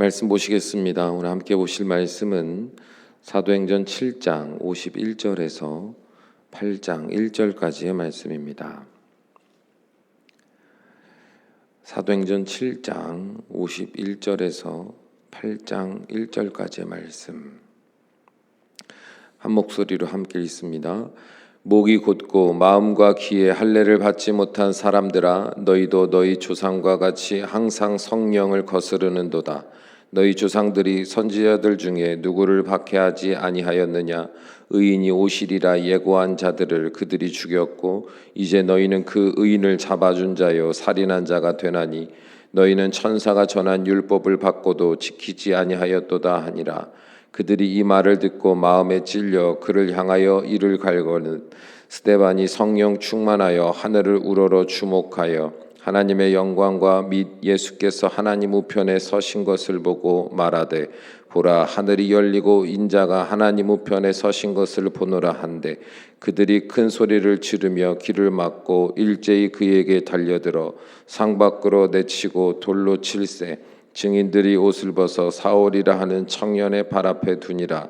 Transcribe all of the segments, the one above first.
말씀 보시겠습니다. 오늘 함께 보실 말씀은 사도행전 7장 51절에서 8장 1절까지의 말씀입니다. 사도행전 7장 51절에서 8장 1절까지의 말씀. 한 목소리로 함께 읽습니다. 목이 곧고 마음과 귀에 할례를 받지 못한 사람들아 너희도 너희 조상과 같이 항상 성령을 거스르는도다. 너희 조상들이 선지자들 중에 누구를 박해하지 아니하였느냐? 의인이 오시리라 예고한 자들을 그들이 죽였고 이제 너희는 그 의인을 잡아준 자요 살인한 자가 되나니 너희는 천사가 전한 율법을 받고도 지키지 아니하였도다 하니라. 그들이 이 말을 듣고 마음에 찔려 그를 향하여 이를 갈거는 스데반이 성령 충만하여 하늘을 우러러 주목하여 하나님의 영광과 및 예수께서 하나님 우편에 서신 것을 보고 말하되 보라 하늘이 열리고 인자가 하나님 우편에 서신 것을 보노라 한데 그들이 큰 소리를 지르며 길을 막고 일제히 그에게 달려들어 상 밖으로 내치고 돌로 칠세. 증인들이 옷을 벗어 사울이라 하는 청년의 발 앞에 두니라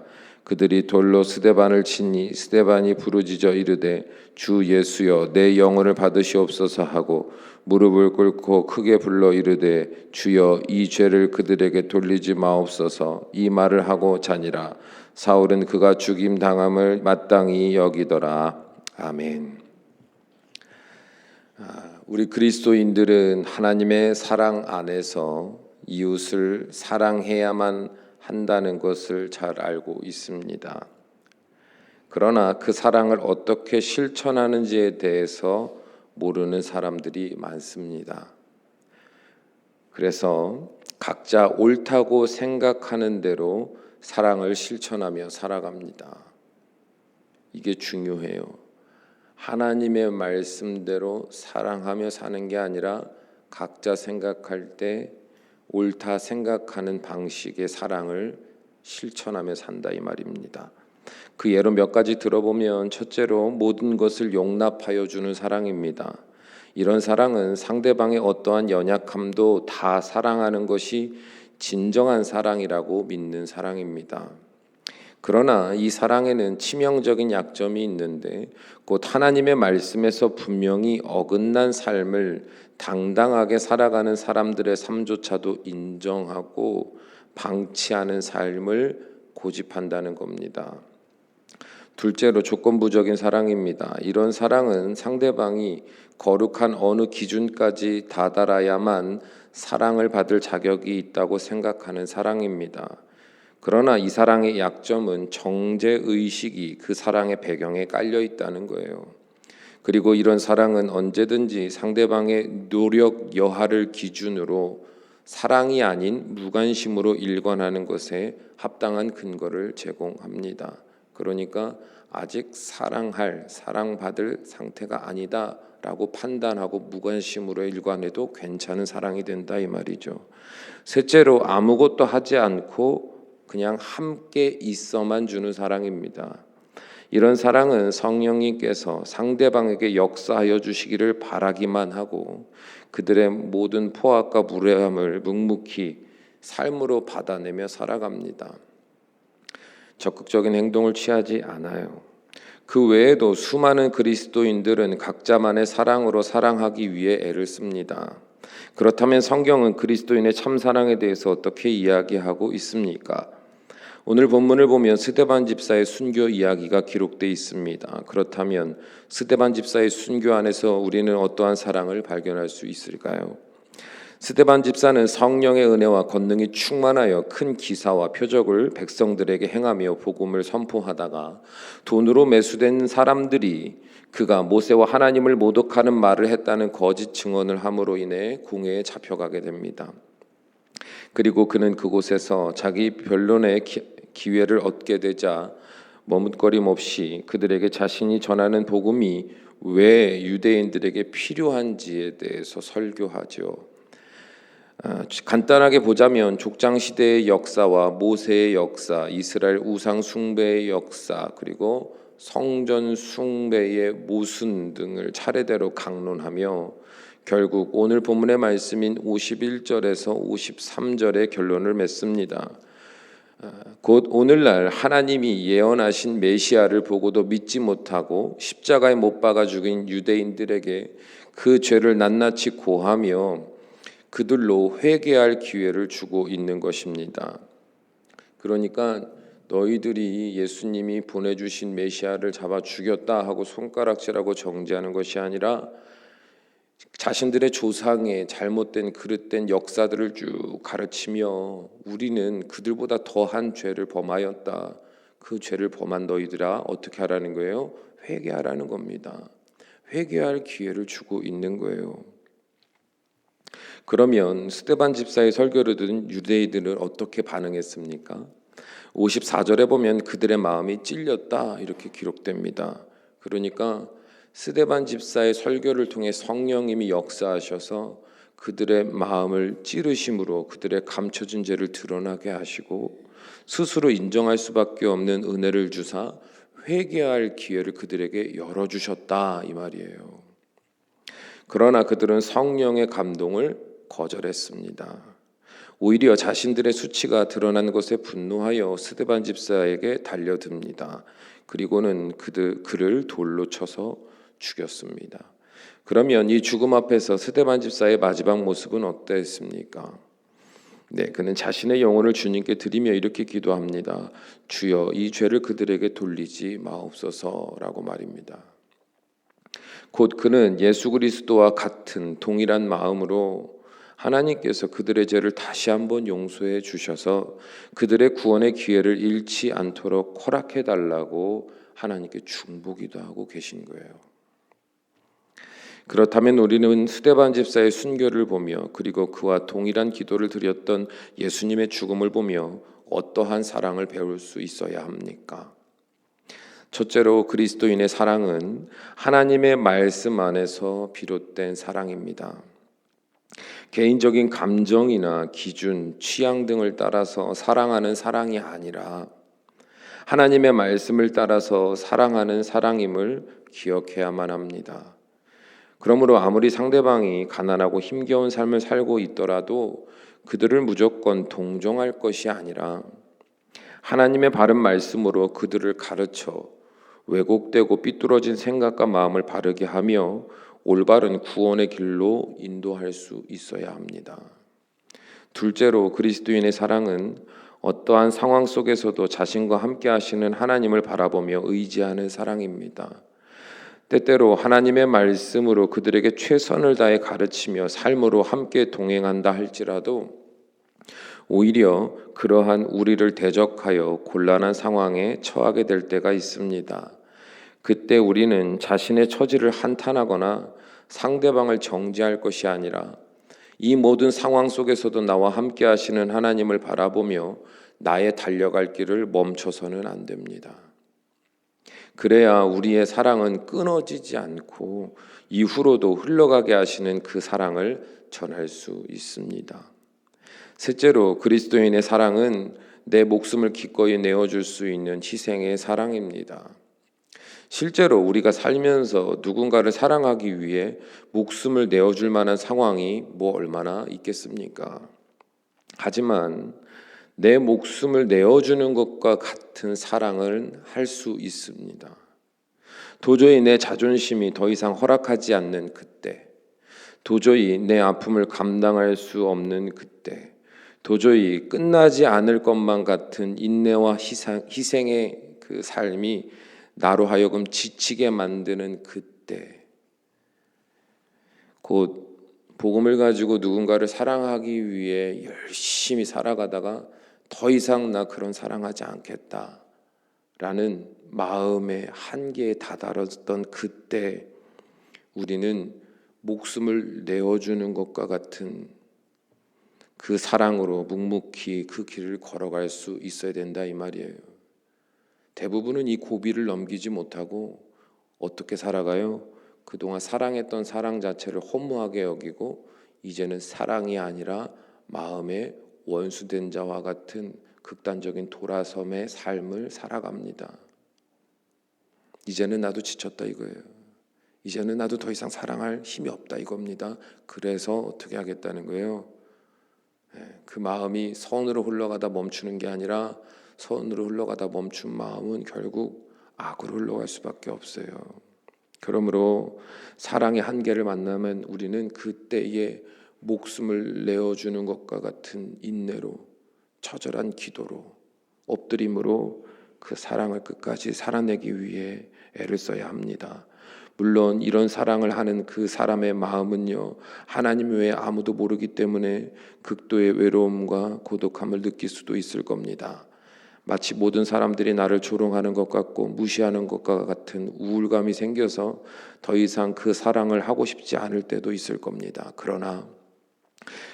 그들이 돌로 스데반을 치니 스데반이 부르짖어 이르되 주 예수여 내 영혼을 받으시옵소서 하고 무릎을 꿇고 크게 불러 이르되 주여 이 죄를 그들에게 돌리지 마옵소서. 이 말을 하고 자니라. 사울은 그가 죽임 당함을 마땅히 여기더라. 아멘. 아, 우리 그리스도인들은 하나님의 사랑 안에서 이웃을 사랑해야만 한다는 것을 잘 알고 있습니다. 그러나 그 사랑을 어떻게 실천하는지에 대해서 모르는 사람들이 많습니다. 그래서 각자 옳다고 생각하는 대로 사랑을 실천하며 살아갑니다. 이게 중요해요. 하나님의 말씀대로 사랑하며 사는 게 아니라 각자 생각할 때 옳다 생각하는 방식의 사랑을 실천하며 산다 이 말입니다. 그 예로 몇 가지 들어보면 첫째로 모든 것을 용납하여 주는 사랑입니다. 이런 사랑은 상대방의 어떠한 연약함도 다 사랑하는 것이 진정한 사랑이라고 믿는 사랑입니다. 그러나 이 사랑에는 치명적인 약점이 있는데 곧 하나님의 말씀에서 분명히 어긋난 삶을 당당하게 살아가는 사람들의 삶조차도 인정하고 방치하는 삶을 고집한다는 겁니다. 둘째로 조건부적인 사랑입니다. 이런 사랑은 상대방이 거룩한 어느 기준까지 다다라야만 사랑을 받을 자격이 있다고 생각하는 사랑입니다. 그러나 이 사랑의 약점은 정제 의식이 그 사랑의 배경에 깔려 있다는 거예요. 그리고 이런 사랑은 언제든지 상대방의 노력 여하를 기준으로 사랑이 아닌 무관심으로 일관하는 것에 합당한 근거를 제공합니다. 그러니까 아직 사랑할, 사랑받을 상태가 아니다라고 판단하고 무관심으로 일관해도 괜찮은 사랑이 된다 이 말이죠. 셋째로 아무것도 하지 않고 그냥 함께 있어만 주는 사랑입니다. 이런 사랑은 성령님께서 상대방에게 역사하여 주시기를 바라기만 하고 그들의 모든 포악과 무례함을 묵묵히 삶으로 받아내며 살아갑니다. 적극적인 행동을 취하지 않아요. 그 외에도 수많은 그리스도인들은 각자만의 사랑으로 사랑하기 위해 애를 씁니다. 그렇다면 성경은 그리스도인의 참 사랑에 대해서 어떻게 이야기하고 있습니까? 오늘 본문을 보면 스데반 집사의 순교 이야기가 기록되어 있습니다. 그렇다면 스데반 집사의 순교 안에서 우리는 어떠한 사랑을 발견할 수 있을까요? 스데반 집사는 성령의 은혜와 권능이 충만하여 큰 기사와 표적을 백성들에게 행하며 복음을 선포하다가 돈으로 매수된 사람들이 그가 모세와 하나님을 모독하는 말을 했다는 거짓 증언을 함으로 인해 궁에 잡혀가게 됩니다. 그리고 그는 그곳에서 자기 변론의 기 회를 얻게 되자 머뭇거림 없이 그들에게 자신이 전하는 복음이 왜 유대인들에게 필요한지에 대해서 설교하죠. 아, 간단하게 보자면 족장 시대의 역사와 모세의 역사, 이스라엘 우상 숭배의 역사, 그리고 성전 숭배의 모순 등을 차례대로 강론하며 결국 오늘 본문의 말씀인 51절에서 53절의 결론을 맺습니다. 아, 곧 오늘날 하나님이 예언하신 메시아를 보고도 믿지 못하고 십자가에 못 박아 죽인 유대인들에게 그 죄를 낱낱이 고하며 그들로 회개할 기회를 주고 있는 것입니다. 그러니까 너희들이 예수님이 보내주신 메시아를 잡아 죽였다 하고 손가락질하고 정죄하는 것이 아니라 자신들의 조상의 잘못된 그릇된 역사들을 쭉 가르치며 우리는 그들보다 더한 죄를 범하였다. 그 죄를 범한 너희들아 어떻게 하라는 거예요? 회개하라는 겁니다. 회개할 기회를 주고 있는 거예요. 그러면 스테반 집사의 설교를 들은 유대인들은 어떻게 반응했습니까? 54절에 보면 그들의 마음이 찔렸다 이렇게 기록됩니다. 그러니까 스데반 집사의 설교를 통해 성령님이 역사하셔서 그들의 마음을 찌르심으로 그들의 감춰진 죄를 드러나게 하시고 스스로 인정할 수밖에 없는 은혜를 주사 회개할 기회를 그들에게 열어 주셨다 이 말이에요. 그러나 그들은 성령의 감동을 거절했습니다. 오히려 자신들의 수치가 드러난 것에 분노하여 스데반 집사에게 달려듭니다. 그리고는 그들 그를 돌로 쳐서 죽였습니다. 그러면 이 죽음 앞에서 스데반 집사의 마지막 모습은 어땠습니까? 네, 그는 자신의 영혼을 주님께 드리며 이렇게 기도합니다. 주여 이 죄를 그들에게 돌리지 마옵소서라고 말입니다. 곧 그는 예수 그리스도와 같은 동일한 마음으로 하나님께서 그들의 죄를 다시 한번 용서해 주셔서 그들의 구원의 기회를 잃지 않도록 허락해 달라고 하나님께 중보기도 하고 계신 거예요. 그렇다면 우리는 스데반 집사의 순교를 보며 그리고 그와 동일한 기도를 드렸던 예수님의 죽음을 보며 어떠한 사랑을 배울 수 있어야 합니까? 첫째로 그리스도인의 사랑은 하나님의 말씀 안에서 비롯된 사랑입니다. 개인적인 감정이나 기준, 취향 등을 따라서 사랑하는 사랑이 아니라 하나님의 말씀을 따라서 사랑하는 사랑임을 기억해야만 합니다. 그러므로 아무리 상대방이 가난하고 힘겨운 삶을 살고 있더라도 그들을 무조건 동정할 것이 아니라 하나님의 바른 말씀으로 그들을 가르쳐 왜곡되고 삐뚤어진 생각과 마음을 바르게 하며 올바른 구원의 길로 인도할 수 있어야 합니다. 둘째로 그리스도인의 사랑은 어떠한 상황 속에서도 자신과 함께 하시는 하나님을 바라보며 의지하는 사랑입니다. 때때로 하나님의 말씀으로 그들에게 최선을 다해 가르치며 삶으로 함께 동행한다 할지라도 오히려 그러한 우리를 대적하여 곤란한 상황에 처하게 될 때가 있습니다. 그때 우리는 자신의 처지를 한탄하거나 상대방을 정죄할 것이 아니라 이 모든 상황 속에서도 나와 함께 하시는 하나님을 바라보며 나의 달려갈 길을 멈춰서는 안 됩니다. 그래야 우리의 사랑은 끊어지지 않고 이후로도 흘러가게 하시는 그 사랑을 전할 수 있습니다. 셋째로 그리스도인의 사랑은 내 목숨을 기꺼이 내어줄 수 있는 희생의 사랑입니다. 실제로 우리가 살면서 누군가를 사랑하기 위해 목숨을 내어줄 만한 상황이 뭐 얼마나 있겠습니까? 하지만 내 목숨을 내어주는 것과 같은 사랑을 할 수 있습니다. 도저히 내 자존심이 더 이상 허락하지 않는 그때, 도저히 내 아픔을 감당할 수 없는 그때, 도저히 끝나지 않을 것만 같은 인내와 희생, 희생의 그 삶이 나로 하여금 지치게 만드는 그때, 곧 복음을 가지고 누군가를 사랑하기 위해 열심히 살아가다가 더 이상 나 그런 사랑하지 않겠다. 라는 마음의 한계에 다다랐던 그때 우리는 목숨을 내어주는 것과 같은 그 사랑으로 묵묵히 그 길을 걸어갈 수 있어야 된다 이 말이에요. 대부분은 이 고비를 넘기지 못하고 어떻게 살아가요? 그동안 사랑했던 사랑 자체를 허무하게 여기고 이제는 사랑이 아니라 마음의 원수된 자와 같은 극단적인 돌아섬의 삶을 살아갑니다. 이제는 나도 지쳤다 이거예요. 이제는 나도 더 이상 사랑할 힘이 없다 이겁니다. 그래서 어떻게 하겠다는 거예요? 예, 그 마음이 선으로 흘러가다 멈추는 게 아니라 선으로 흘러가다 멈춘 마음은 결국 악으로 흘러갈 수밖에 없어요. 그러므로 사랑의 한계를 만나면 우리는 그때에 목숨을 내어주는 것과 같은 인내로 처절한 기도로 엎드림으로 그 사랑을 끝까지 살아내기 위해 애를 써야 합니다. 물론 이런 사랑을 하는 그 사람의 마음은요 하나님 외에 아무도 모르기 때문에 극도의 외로움과 고독함을 느낄 수도 있을 겁니다. 마치 모든 사람들이 나를 조롱하는 것 같고 무시하는 것과 같은 우울감이 생겨서 더 이상 그 사랑을 하고 싶지 않을 때도 있을 겁니다. 그러나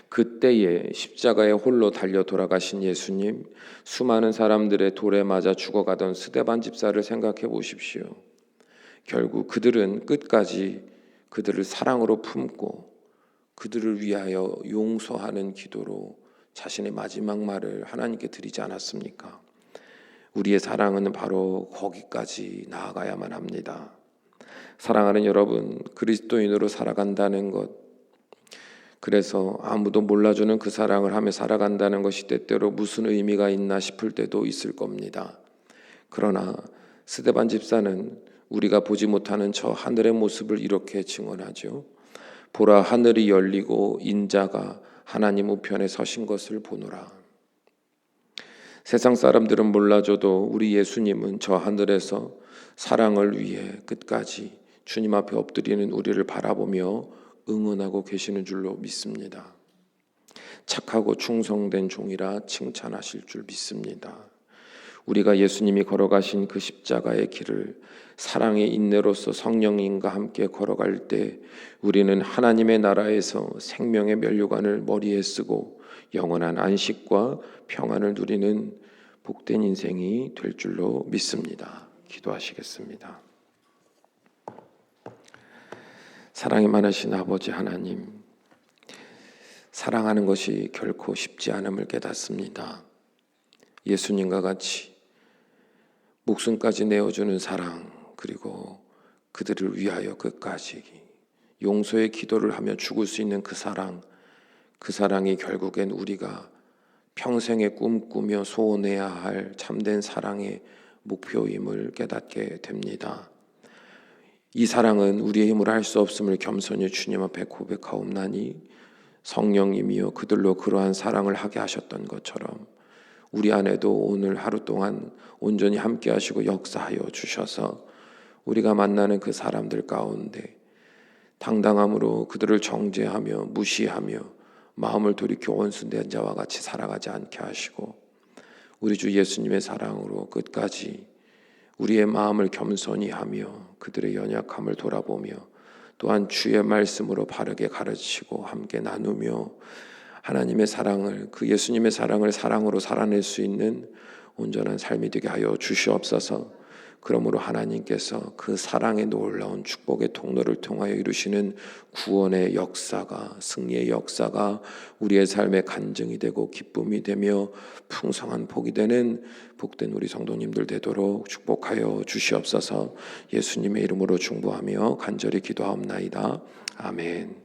그때에 십자가에 홀로 달려 돌아가신 예수님, 수많은 사람들의 돌에 맞아 죽어가던 스데반 집사를 생각해 보십시오. 결국 그들은 끝까지 그들을 사랑으로 품고 그들을 위하여 용서하는 기도로 자신의 마지막 말을 하나님께 드리지 않았습니까? 우리의 사랑은 바로 거기까지 나아가야만 합니다. 사랑하는 여러분, 그리스도인으로 살아간다는 것, 그래서 아무도 몰라주는 그 사랑을 하며 살아간다는 것이 때때로 무슨 의미가 있나 싶을 때도 있을 겁니다. 그러나 스데반 집사는 우리가 보지 못하는 저 하늘의 모습을 이렇게 증언하죠. 보라 하늘이 열리고 인자가 하나님 우편에 서신 것을 보노라. 세상 사람들은 몰라줘도 우리 예수님은 저 하늘에서 사랑을 위해 끝까지 주님 앞에 엎드리는 우리를 바라보며 응원하고 계시는 줄로 믿습니다. 착하고 충성된 종이라 칭찬하실 줄 믿습니다. 우리가 예수님이 걸어가신 그 십자가의 길을 사랑의 인내로서 성령님과 함께 걸어갈 때 우리는 하나님의 나라에서 생명의 면류관을 머리에 쓰고 영원한 안식과 평안을 누리는 복된 인생이 될 줄로 믿습니다. 기도하시겠습니다. 사랑이 많으신 아버지 하나님, 사랑하는 것이 결코 쉽지 않음을 깨닫습니다. 예수님과 같이 목숨까지 내어주는 사랑, 그리고 그들을 위하여 끝까지 용서의 기도를 하며 죽을 수 있는 그 사랑, 그 사랑이 결국엔 우리가 평생에 꿈꾸며 소원해야 할 참된 사랑의 목표임을 깨닫게 됩니다. 이 사랑은 우리의 힘으로 할 수 없음을 겸손히 주님 앞에 고백하옵나니 성령님이여 그들로 그러한 사랑을 하게 하셨던 것처럼 우리 안에도 오늘 하루 동안 온전히 함께 하시고 역사하여 주셔서 우리가 만나는 그 사람들 가운데 당당함으로 그들을 정죄하며 무시하며 마음을 돌이켜 원수된 자와 같이 살아가지 않게 하시고 우리 주 예수님의 사랑으로 끝까지 우리의 마음을 겸손히 하며 그들의 연약함을 돌아보며 또한 주의 말씀으로 바르게 가르치고 함께 나누며 하나님의 사랑을 그 예수님의 사랑을 사랑으로 살아낼 수 있는 온전한 삶이 되게 하여 주시옵소서. 그러므로 하나님께서 그 사랑의 놀라운 축복의 통로를 통하여 이루시는 구원의 역사가 승리의 역사가 우리의 삶의 간증이 되고 기쁨이 되며 풍성한 복이 되는 복된 우리 성도님들 되도록 축복하여 주시옵소서. 예수님의 이름으로 중보하며 간절히 기도하옵나이다. 아멘.